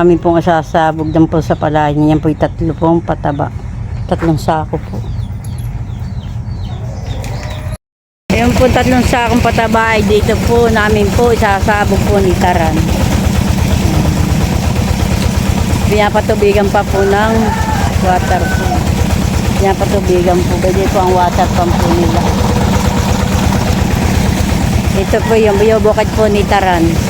amin pong asasabog dyan po sa palayan. Yan po yung tatlo pong pataba. Tatlong sako po. Yung po tatlong sakong pataba ay dito po namin po isasabog po ni Taran. Pinapatubigan pa po ng water po. Pinapatubigan po. Pwede po ang water pump po nila. Ito po yung biyobukad po ni Taran.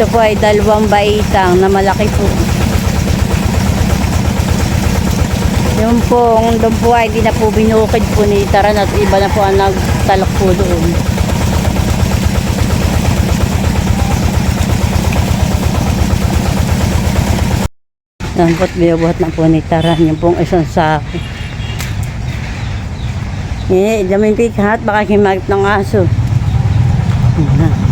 Ito po ay dalawang baitang na malaki po. Yung po, ang doon po ay di na po binukid po ni Taran at iba na po ang nagtalok po doon. Yan po't binubuhat na po ni Taran. Yung pong isang sako. Eh, damin pikat, baka kimagit ng aso. Yan.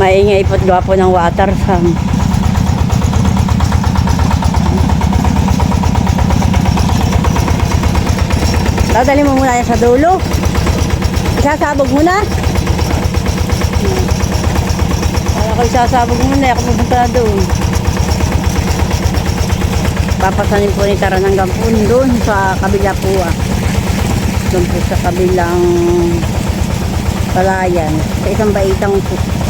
Maingay po ng water sam. Dadali mo muna yan sa dulo. Isasabog muna. Kaya ko isasabog muna, ako pupunta doon. Papasanin po ni Taran hanggang po doon sa kabila po ah. Doon po sa kabilang palayan. Sa isang baitang po.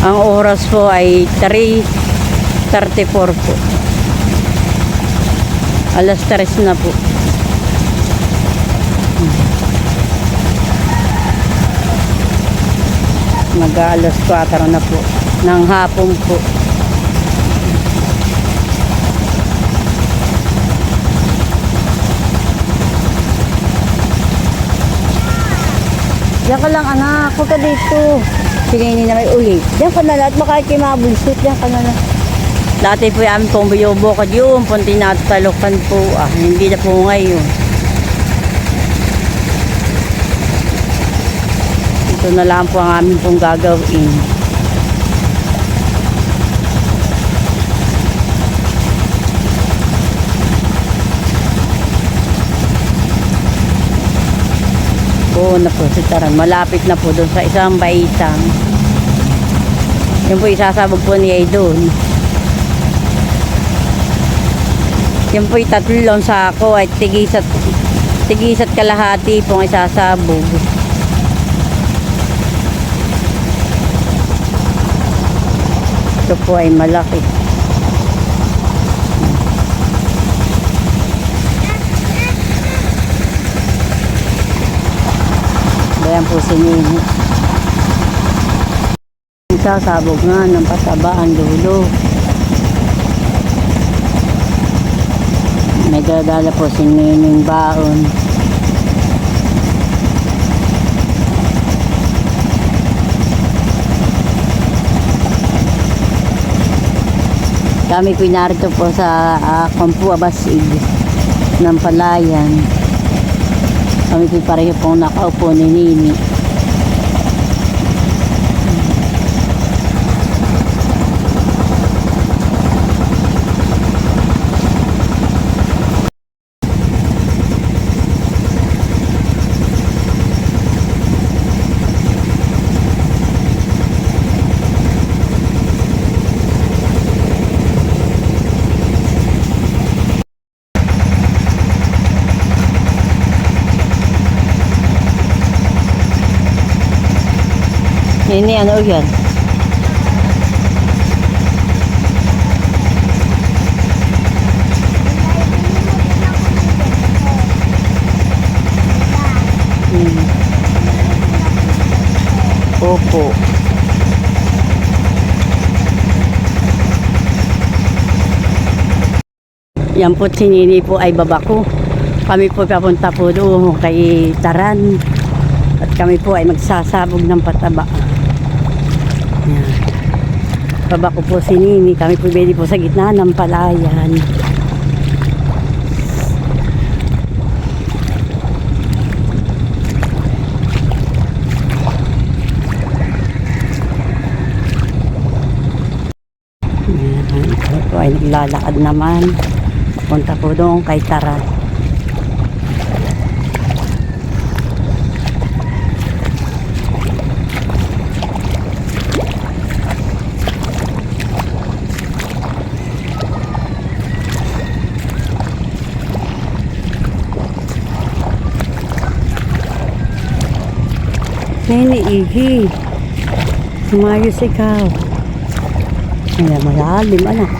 Ang oras po ay 3.34 po. Alas 3 na po. Mag-alas 4 na po. Ng hapon po. Diyan ka lang anak, huwag ka dito. Sinini na may ulit. Diyan ka na lahat, baka kayo mabulsot. Diyan ka na lang. Dati po yung pong biyobokad yun, punti na talokan po. Ah, hindi na po ngayon. Ito na lang po ang aming pong gagawin. Po na po si Taran. Malapit na po doon sa isang baitang. Yun po isasabog po niya doon. Yan po tatlong sako at tigisat tigisat kalahati pong isasabog. Ito po ay malaki. Bayan po si Nini. Sasabog nga ng pataba ang dulo. May dadala po si Nining baon. Kami po narito po sa uh, Kampu Abasig ng Palayan. Kami po pareho pong nakaupo ni Nini. Nini, ano yan? Hmm. Opo. Yan po si Nini po ay babako. Kami po papunta po doon kay Taran. At kami po ay magsasabog ng pataba. Yan. Babako po si Nini. Kami po pwede po sa gitna ng palayan. Yan. Ito ay naglalakad naman. Punta po doon kay Taran. Nini, ihi. Sumayos ikaw. Ay, malalim, anak.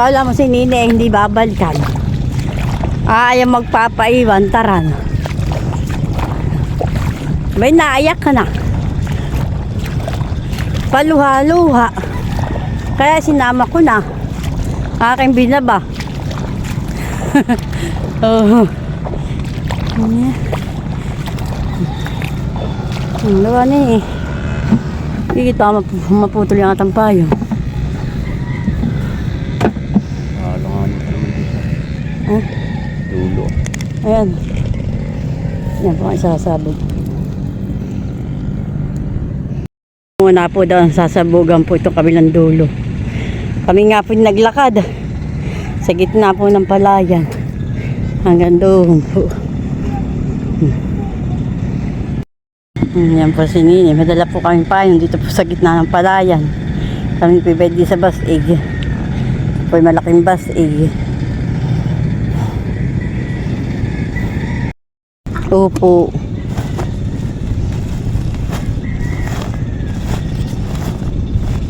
Kala mo si Nini hindi babalikan. Ayaw magpapaiwan, taran. May naiyak ka na. Paluha-luha. Kaya sinama ko na. Aking binaba. oh. Yeah. Ang lawa ni eh. Hindi kita map- maputol yung atang payo. Alangan pa naman dito. Dulo. Ayan. Yan po ang sasabog. Muna po daw ang sasabugan po itong kabilang dulo. Kami nga po naglakad sa gitna po ng palayan. Hanggang doon po. Hmm, Yan po si Nini. Madala po kami payong dito po sa gitna ng palayan. Kami pwede sa basig. Po malaking basig. Opo.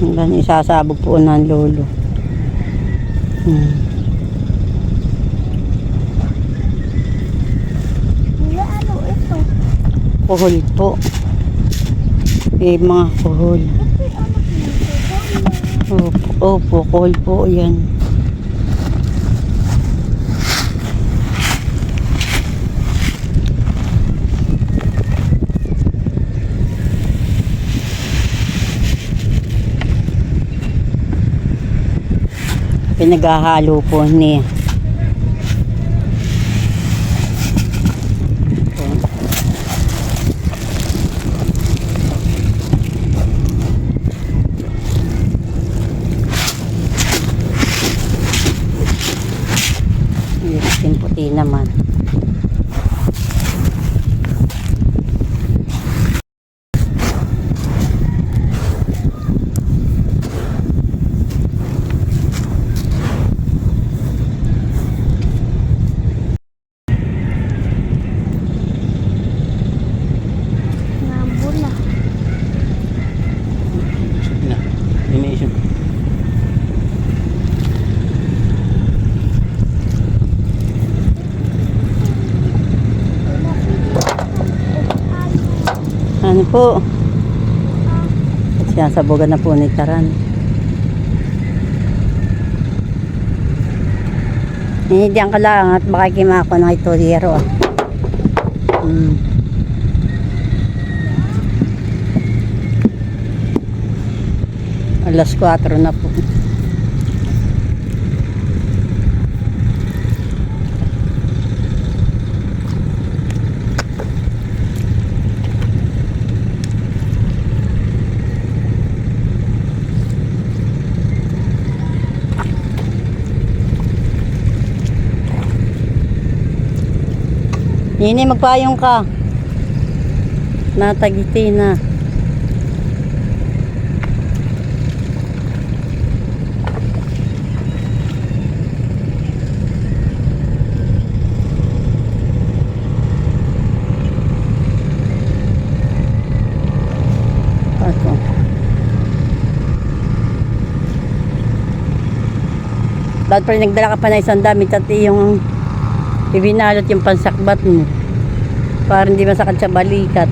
Hanggang isasabog po ng lolo. Hmm. Ano ito? Kuhol po. Eh, mga kuhol. Nito? Opo, opo, kuhol po yan. Pinaghahalo po ni Yung puti naman. Nambula. Isip na. Iniisip. Ano po? Sinasabugan na po ni Taran. Eh, diyan ka lang at baka kimako ng itolero. ah. Hmm. Alas 4 na po. Nini, magpayong ka. Natagiti na. Dahil pa rin nagdala ka pa na isang damit at yung ibinalot yung takbat mo para hindi masakit sa balikat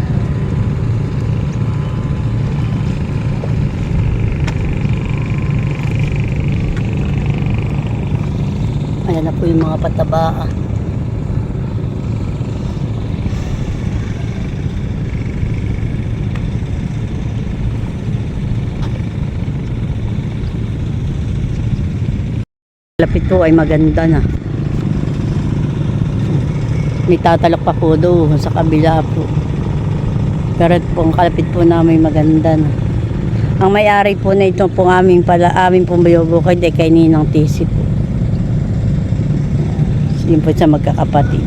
ayan na po yung mga pataba ah. Lapit po ay maganda na. May tatalok pa po doon sa kabila po. Pero po ang kalapit po namin maganda na. Ang may-ari po na ito po aming pala, aming pong bayobukid ay kay Ninang Tisi po. Yun po sa magkakapatid.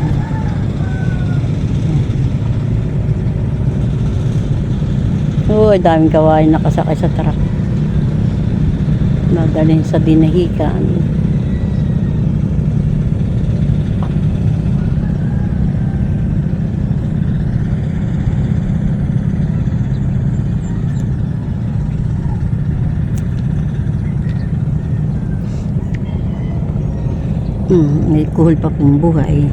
Oo, daming kawain nakasakay sa truck. Nadalhin sa dinahikan. Hmm, may kuhol pa pong buhay.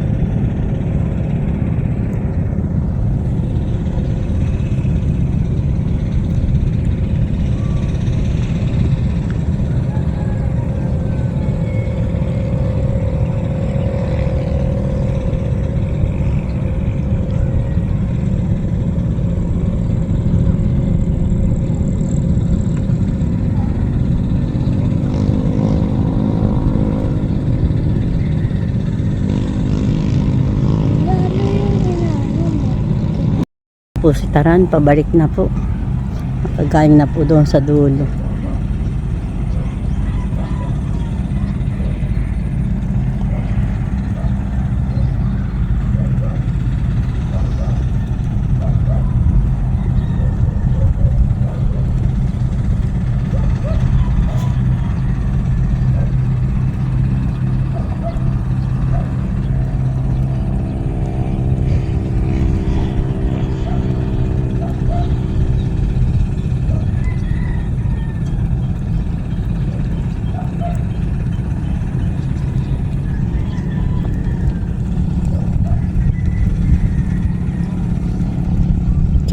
Po si Taran, pabalik na po. Nakagaling na po doon sa dulo.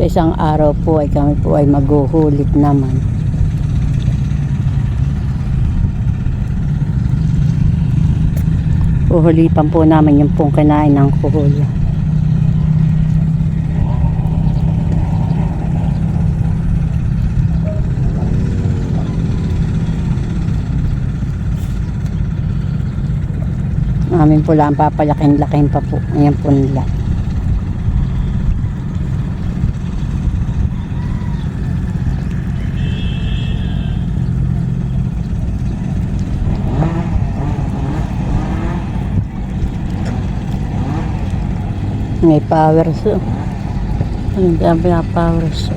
Sa isang araw po ay kami po ay maghuhulit naman. Uhulipan po namin yung pong kinain ng kuhul. Amin po lang papalakin-lakin pa po. Ayan po nila. May power so. Ang dami na power so.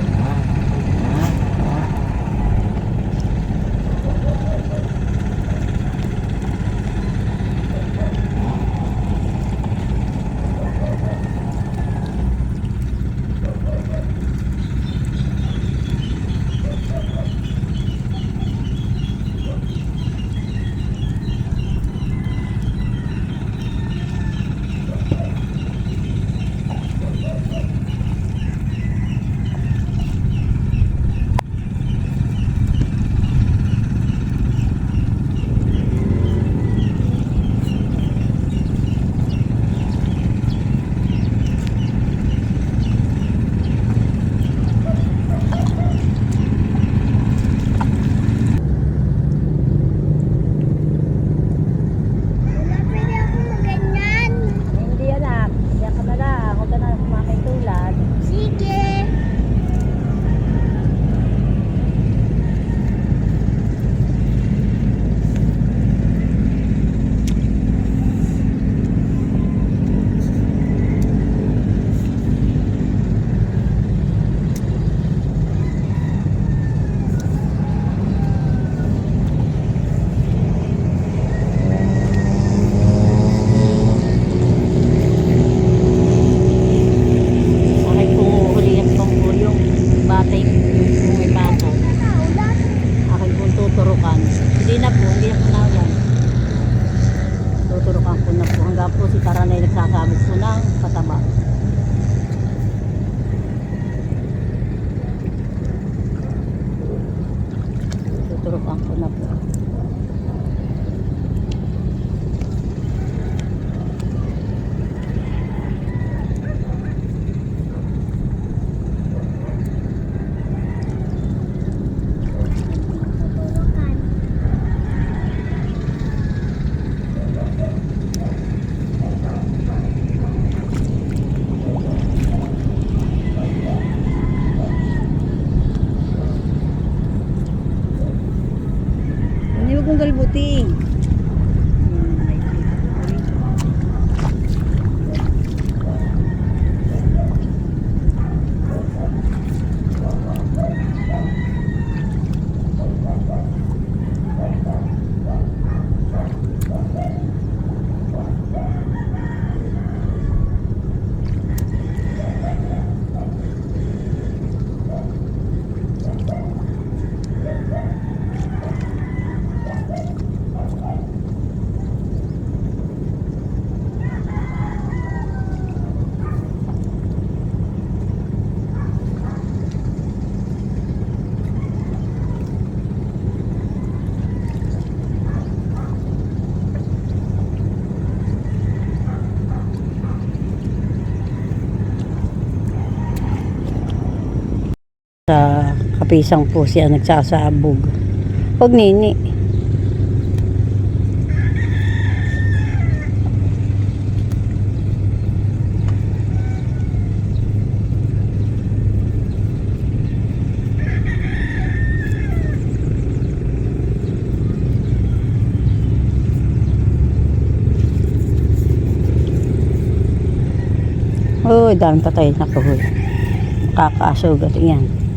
布丁 kapisang po siya nagsasabog. Huwag nini. Oh, daming patay na kahoy. Kakasugat yan.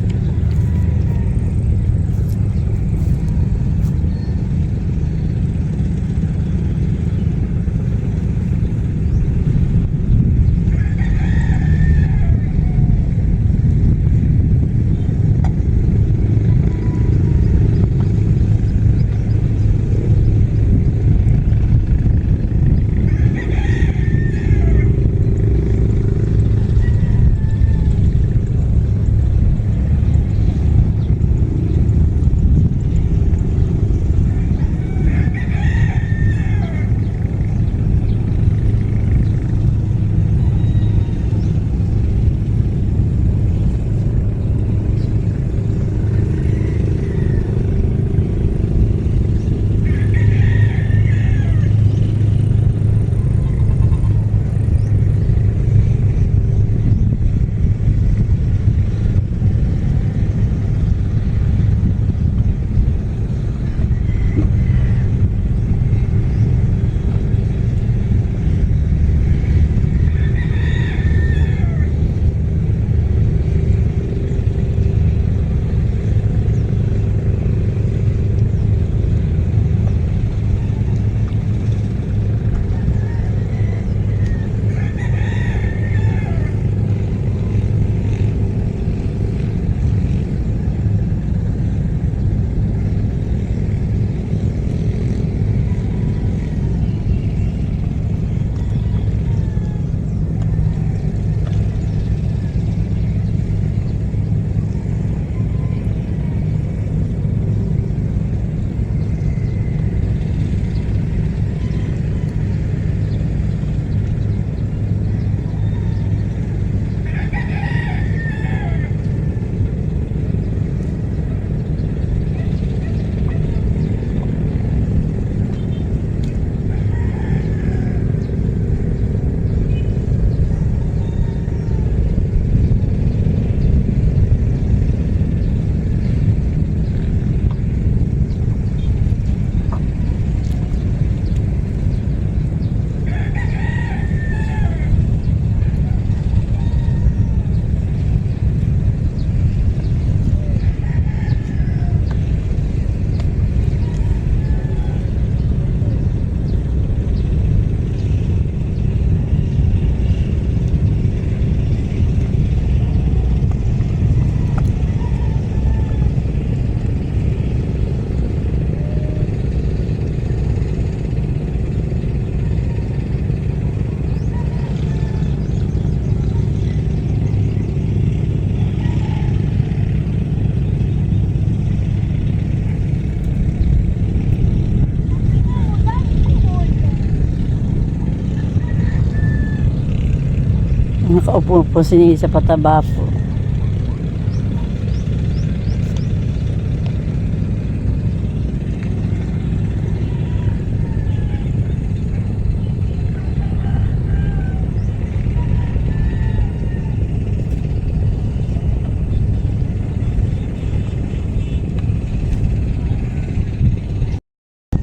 Nakaupo po si sa pataba po.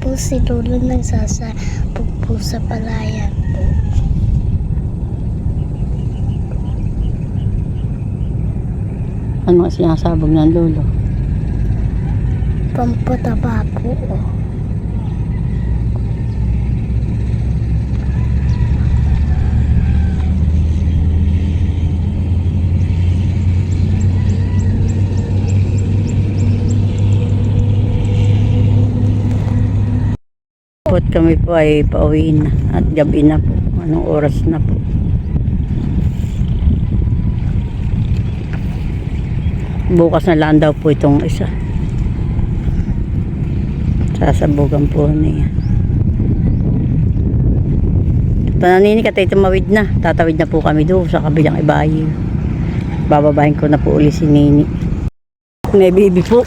po si Lolo nagsasabog po sa palayan. Ano ang sinasabog ng lolo? Pampataba po. oh. Pot kami po ay pauwi na at gabi na po. Anong oras na po? Bukas na lang daw po itong isa. Sasabugan po niya. Pananini ka tayo tumawid na. Tatawid na po kami doon sa kabilang ibahin. Bababahin ko na po uli si Nini. May baby po.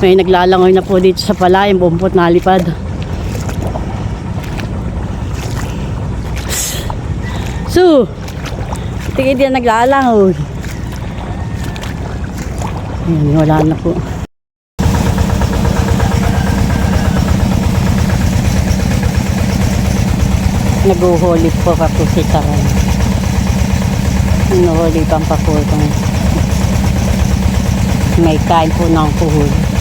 May naglalangoy na po dito sa palayan. Bumpot nalipad. Su! Tingin din naglalangoy. Ayan, wala na po. Naguhuli po pa po si Taran. Naguhuli pang pa po itong may kain po ng kuhul.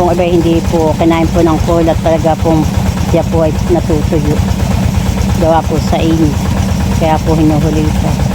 Pong iba hindi po kinain po ng kulat talaga pong siya po ay natutuyo. Gawa po sa inyo. Kaya po hinuhuli pa.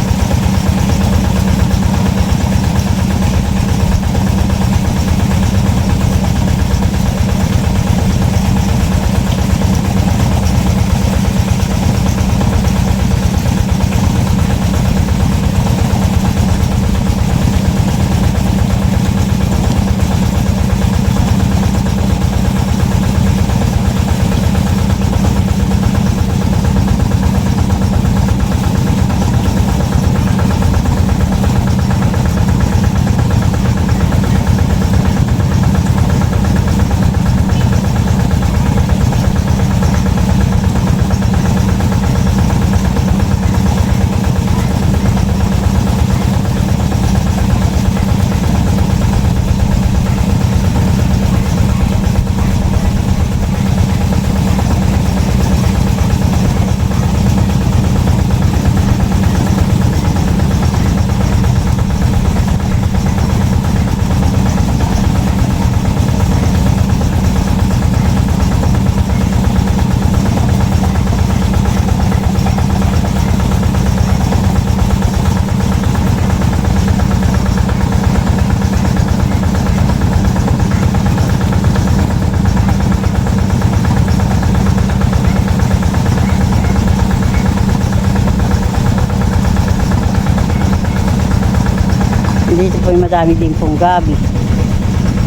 Dito po yung madami din pong gabi.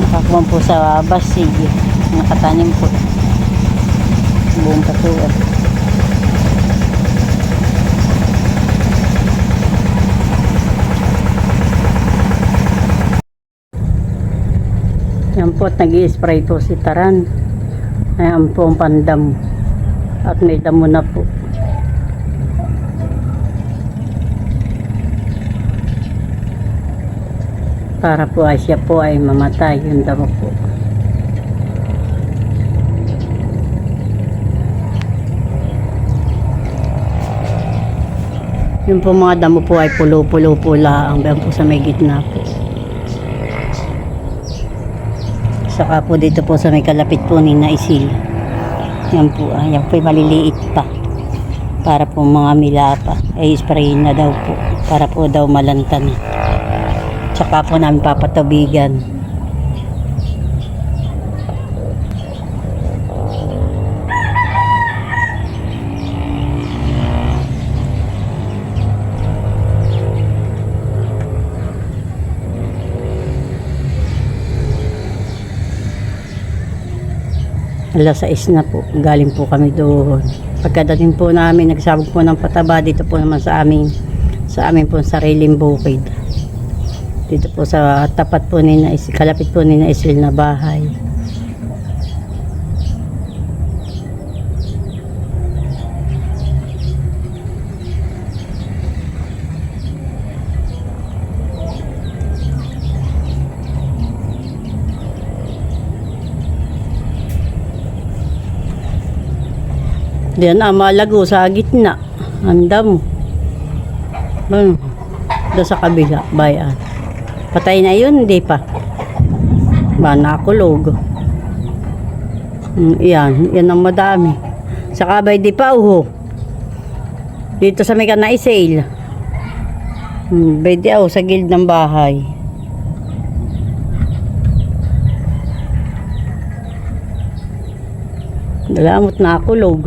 Nakakuha po sa basig. Nakatanim po. Buong katuan. Yan po, nag spray po si Taran. Ayan po ang pandam. At may damo na po. Para po ay siya po ay mamatay yung damo po. Yung po mga damo po ay pulo-pulo po lang hanggang po sa may gitna po. Saka po dito po sa may kalapit po ni Naisil. Yan po, ah, yan po ay maliliit pa. Para po mga milapa ay spray na daw po. Para po daw malantan. Tsaka po namin papatubigan. Alas 6 na po. Galing po kami doon. Pagkadating po namin, nagsabog po ng pataba dito po naman sa amin sa amin po sariling bukid dito po sa tapat po ni na kalapit po ni na Israel na bahay Diyan ah, malago sa gitna. Ang damo. Ano? Doon sa kabila, bayan. Patay na yun, hindi pa. Ba, nakulog. Mm, yan, yan ang madami. Sa kabay di pa, uho. Dito sa may. Hmm, pwede ako sa gilid ng bahay. Dalamot na ako, log.